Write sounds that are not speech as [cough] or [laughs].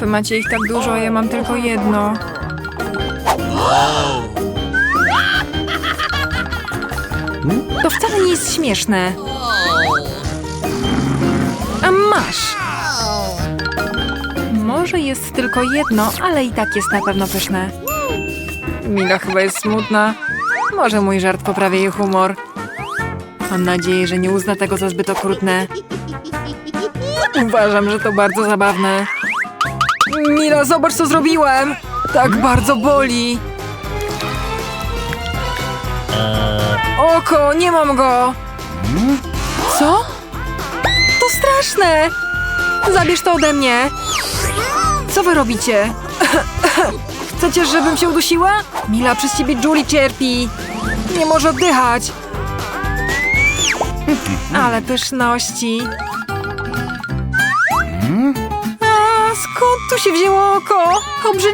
Wy macie ich tak dużo, a ja mam tylko jedno. To wcale nie jest śmieszne. A masz! Może jest tylko jedno, ale i tak jest na pewno pyszne. Mila chyba jest smutna. Może mój żart poprawia jej humor. Mam nadzieję, że nie uzna tego za zbyt okrutne. Uważam, że to bardzo zabawne. Mila, zobacz co zrobiłem! Tak bardzo boli. Oko, nie mam go! Co? To straszne! Zabierz to ode mnie! Co wy robicie? [laughs] Chcecie, żebym się udusiła? Mila, przez ciebie Julie cierpi! Nie może oddychać! [laughs] Ale pyszności! Tu się wzięło oko? Obrzydliwe!